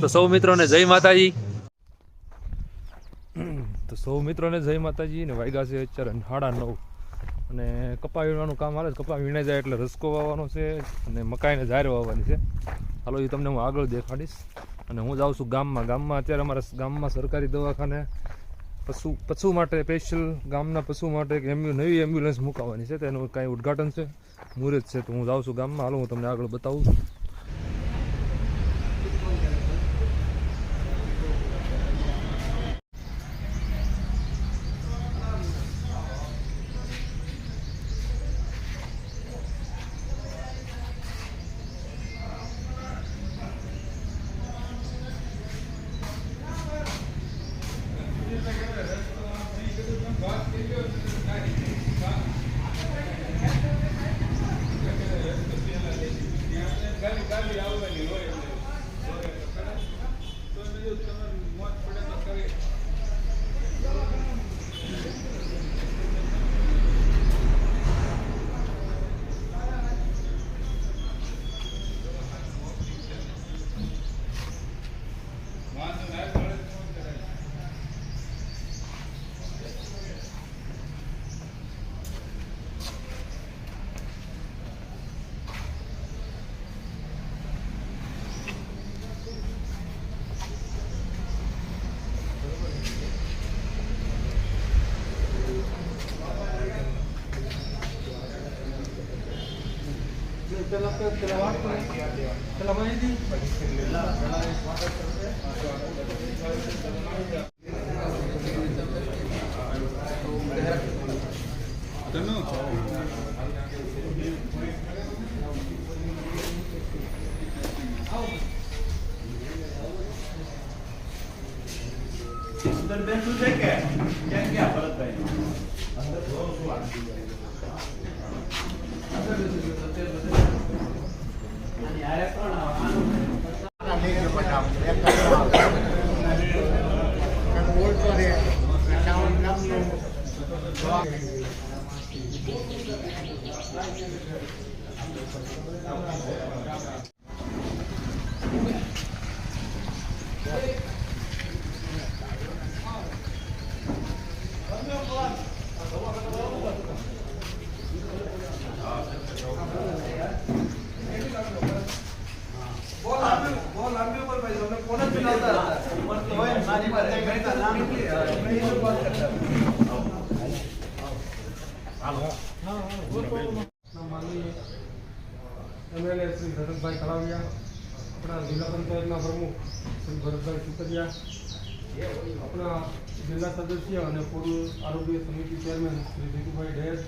તો સૌ મિત્રોને જય માતાજી. તો સૌ મિત્રોને જય માતાજી ને વાગ્યા છે અત્યારે સાડા નવ. અને કપા વીણવાનું કામ હાલે કપા વીણાઈ જાય એટલે રસકો વાવવાનો છે અને મકાઈને જાહેર વાવવાની છે. હાલો, એ તમને હું આગળ દેખાડીશ. અને હું જાઉં છું ગામમાં. ગામમાં અત્યારે અમારા ગામમાં સરકારી દવાખાને પશુ પશુ માટે સ્પેશિયલ ગામના પશુ માટે એક નવી એમ્બ્યુલન્સ મુકાવાની છે. તેનું કાંઈ ઉદ્ઘાટન છે. મુહૂર્ત છે તો હું જાઉં છું ગામમાં. હાલો, હું તમને આગળ બતાવું. છું સુંદરબેન શું છે કે ક્યાં ગયા ભરતભાઈ એમએલએ શ્રી ભરતભાઈ કલાવિયા આપણા જિલ્લા પંચાયતના પ્રમુખ શ્રી ભરતભાઈ સુતરિયા આપણા જિલ્લા સદસ્ય અને પૂર્વ આરોગ્ય સમિતિ ચેરમેન શ્રી જીતુભાઈ ઢેર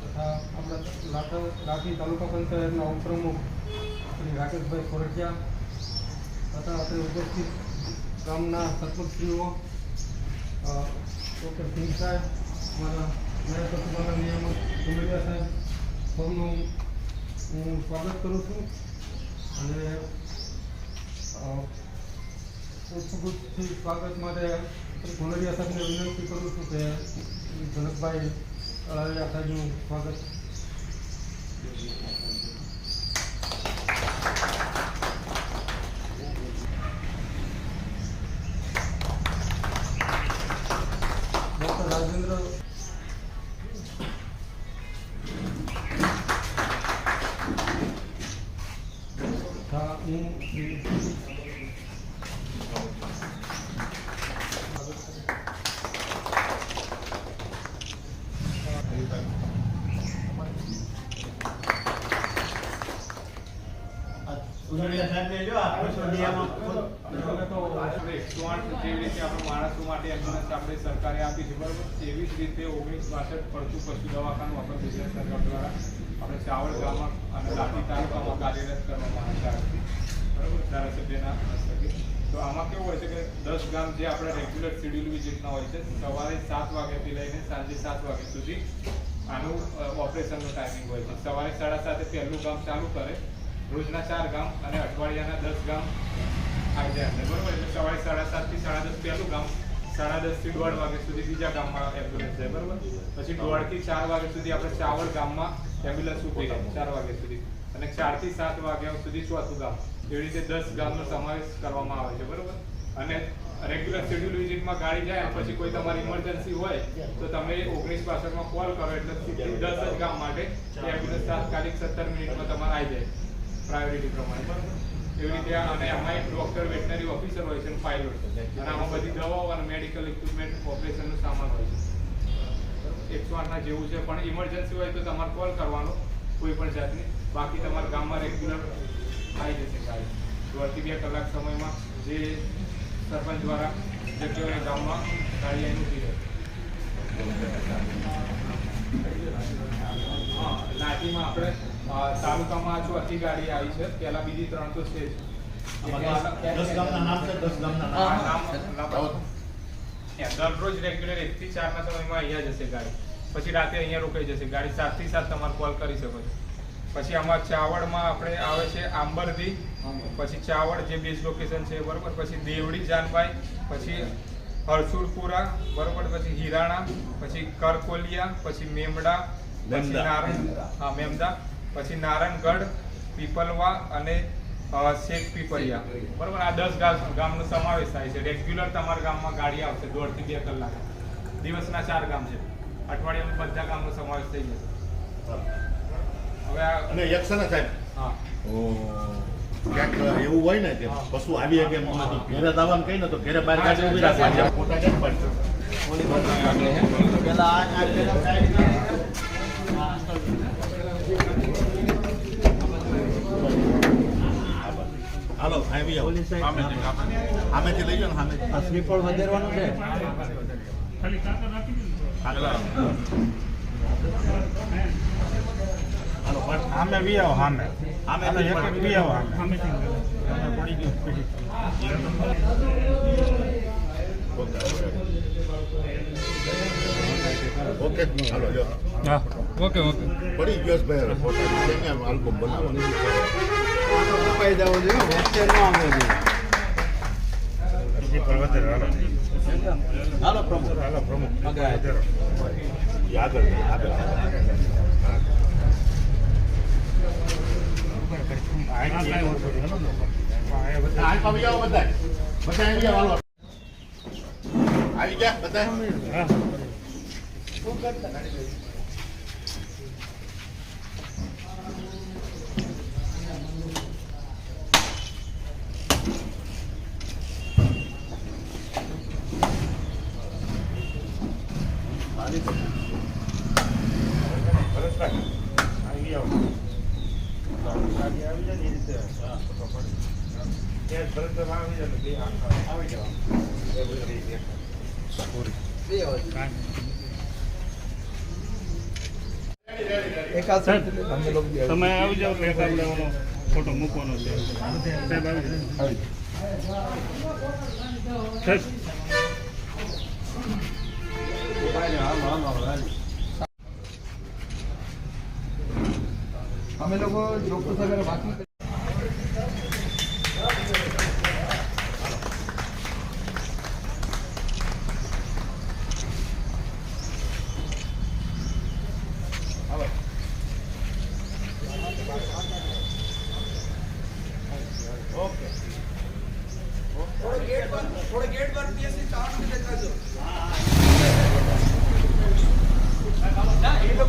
તથા આપણા લાઠા તાલુકા પંચાયતના ઉપપ્રમુખ રાકેશભાઈ સોરઠિયા તથા આપણે ઉપસ્થિત ગામના સરપંચશ્રીઓ ડૉક્ટર સિંહ સાહેબ અમારા નાયબ પશુપાલન નિયામક સુમરિયા સાહેબ સૌનું હું સ્વાગત કરું છું. અને અ, સ્વાગત માટે ધોળરિયા સાહેબને વિનંતી કરું છું કે જનકભાઈ અળાવિયા સાહેબનું સ્વાગત. સરકારે આપી છે બરોબર તેવી જ રીતે ઓગણીસ બાસઠ પડતું પશુ દવાખાનું આપણે ગુજરાત સરકાર દ્વારા આપણે ચાવડ ગામમાં અને લાઠી તાલુકામાં કાર્યરત બરોબર ધારાસભ્યના હસ્તકે તો આમાં કેવું હોય છે કે દસ ગામ જે આપણે રેગ્યુલર શેડ્યુલ વિઝિટના હોય છે, સવારે સાત વાગ્યાથી લઈને સાંજે સાત વાગ્યા સુધી આનું ઓપરેશનનો ટાઈમિંગ હોય છે. સવારે સાડા સાતે પહેલું ગામ ચાલુ કરે, રોજના ચાર ગામ અને અઠવાડિયાના દસ ગામ આવી જાય અંદર. બરોબર? એટલે સવારે સાડા સાતથી સાડા દસ પહેલું ગામ, સાડા દસથી દોઢ વાગ્યા સુધી બીજા ગામમાં એમ્બ્યુલન્સ જાય. બરોબર? પછી દોઢથી ચાર વાગ્યા સુધી આપણે ચાવડ ગામમાં એમ્બ્યુલન્સ ઊભી ચાર વાગ્યા સુધી. અને ચારથી સાત વાગ્યા સુધી ચોથું ગામ. એવી રીતે દસ ગામનો સમાવેશ કરવામાં આવે છે, બરોબર? અને રેગ્યુલર શેડ્યુલ વિઝિટમાં ગાડી જાય, પછી કોઈ તમારી ઇમરજન્સી હોય, તો તમે ઓગણીસ પાસઠમાં કોલ કરો, એટલે દસ જ ગામ માટે એમ્બ્યુલન્સ તાત્કાલિક સત્તર મિનિટમાં તમારે આવી જાય પ્રાયોરિટી પ્રમાણે, બરોબર? એવી રીતે અને આમાં એક ડોક્ટર વેટનરી ઓફિસર હોય છે પાયલોટ અને આમાં બધી દવાઓ અને મેડિકલ ઇક્વિપમેન્ટ ઓપરેશનનો સામાન હોય છે. એકસો આઠના જેવું છે, પણ ઇમરજન્સી હોય તો તમારે કોલ કરવાનો, કોઈ પણ જાતની. બાકી તમારા ગામમાં રેગ્યુલર આવી જશે ગાડી દોઢથી બે કલાક સમયમાં જે સરપંચ દ્વારા જગ્યાએ ગામમાં ગાડી અહીં રહે. હા લાઠીમાં આપણે તાલુકામાં તાલુકામાં અતિ ગાડી આવી છે પહેલાં બીજી ત્રણ તો છે જ. દરરોજ રેગ્યુલર એક થી ચાર ના સમયમાં અહીંયા જશે ગાડી. પછી રાતે અહીંયા રોકાઈ જશે. ગાડી સાતથી સાત તમારે કોલ કરી શકો છો. પછી આમાં ચાવડમાં આપણે આવે છે આંબરદી પછી ચાવડ જે બેઝ લોકેશન છે બરોબર પછી દેવડી જાનભાઈ પછી હરસુરપુરા બરોબર પછી હિરાણા પછી કરકોલિયા પછી મેમડા પછી. નારણ હા મેમદા પછી નારણગઢ પીપલવા અને શેખ પીપળિયા. બરોબર આ દસ ગામ ગામનો સમાવેશ થાય છે. રેગ્યુલર તમારા ગામમાં ગાડી આવશે દોઢથી બે કલાક. દિવસના ચાર ગામ છે. અઠવાડિયામાં બધા ગામનો સમાવેશ થઈ જશે. અને એક છે ને સાહેબ હા ઓ, ક્યાંક એવું હોય ને કે પશુ આવી કે. ઘેરે દાવાનું કઈ ને તો ઘેરે બહાર કાઢી ઊભી. આ ફોટા કેમ પાડશો? પેલા આ- આ પેલા સાઈડમાં. હાલો આવી જાઓ સામેથી લઈ જાઓ ને સામેથી. પણ વધેરવાનું છે આવો. સામે વી આવો સામે સામેથી એક એક વી આવો સામે સામે પડી ગયું ઓકે હાલો જો હા ઓકે ઓકે. પડી ગયો છે ભાઈ ફોટા આલ્બમ બનાવો ને કપાઈ જવો જોઈએ વચ્ચે ન આવવો જોઈએ હાલો હાલો પ્રમુખ. હાલો પ્રમુખ. આગળ. આગળ. નહીં, આગળ આઈ એક ઓછો છે. આ બધા પાવી જાઓ બધાય આવી જાઓ, હાલો. આવી ગયા બધાય? હા. ભરતભાઈ, આવી આવો. અમે લોકો ચોક્કસ અગર બાકી થોડો ગેટ પર થોડો ગેટ પર પીએસસી ચાર્જ દેખાજો હા એ તો